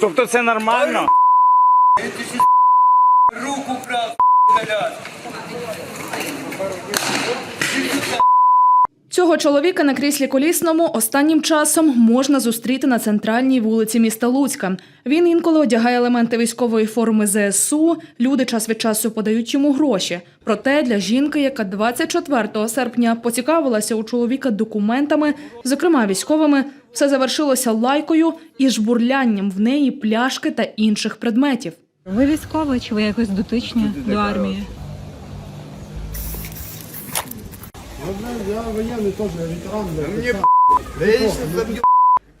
Тобто це нормально? Руку прав, блядь. Цього чоловіка на кріслі колісному останнім часом можна зустріти на центральній вулиці міста Луцька. Він інколи одягає елементи військової форми ЗСУ. Люди час від часу подають йому гроші. Проте для жінки, яка 24 серпня поцікавилася у чоловіка документами, зокрема військовими, все завершилося лайкою і жбурлянням в неї пляшки та інших предметів. Ви військовий чи ви якось дотичні до армії? Я воєнний теж ветеран.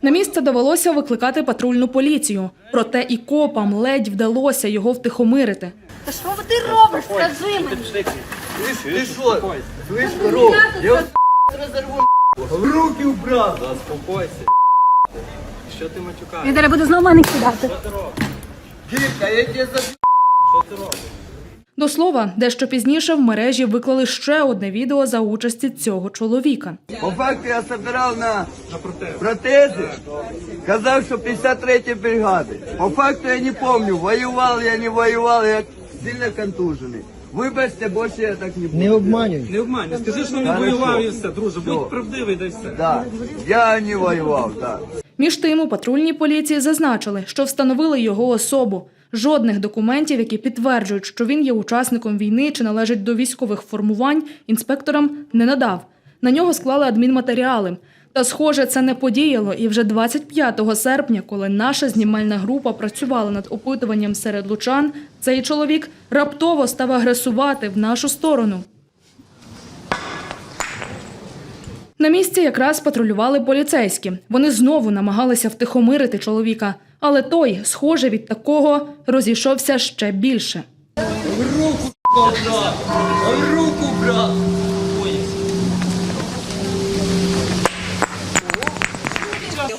На місце довелося викликати патрульну поліцію. Проте і копам ледь вдалося його втихомирити. Та що ти робиш? Скажи мені. Ти що? Слышь, коров, я вас розорву. Руки убрав. Заспокойся. Що ти матюкаєш? Він зараз буде знову мене кидати. Кірка, я тебе заб'ю. До слова, дещо пізніше в мережі виклали ще одне відео за участі цього чоловіка. По факту я собирав на протези. Казав, що 53 бригади. По факту я не пам'ятаю, воював я, не воював, я сильно контужений. Вибачте, більше я так не буду. Не обманюй. Не обманюй, скажи, що не воював і все, друже, будь правдивий, дай все. Да. Я не воював, так. Між тим, у патрульній поліції зазначили, що встановили його особу. Жодних документів, які підтверджують, що він є учасником війни чи належить до військових формувань, інспекторам не надав. На нього склали адмінматеріали. Та, схоже, це не подіяло. І вже 25 серпня, коли наша знімальна група працювала над опитуванням серед лучан, цей чоловік раптово став агресувати в нашу сторону. На місці якраз патрулювали поліцейські. Вони знову намагалися втихомирити чоловіка, але той, схоже, від такого розійшовся ще більше. Руку брат! Руку брат!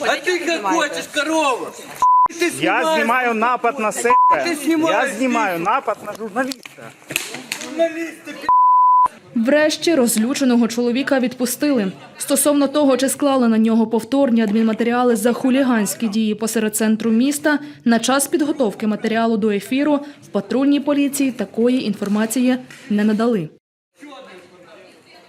А ти як хочеш, корова? Ти Я знімаю напад на себе. Ти Я знімаю напад на журналіста. журналісти, Врешті розлюченого чоловіка відпустили. Стосовно того, чи склали на нього повторні адмінматеріали за хуліганські дії посеред центру міста, на час підготовки матеріалу до ефіру в патрульній поліції такої інформації не надали.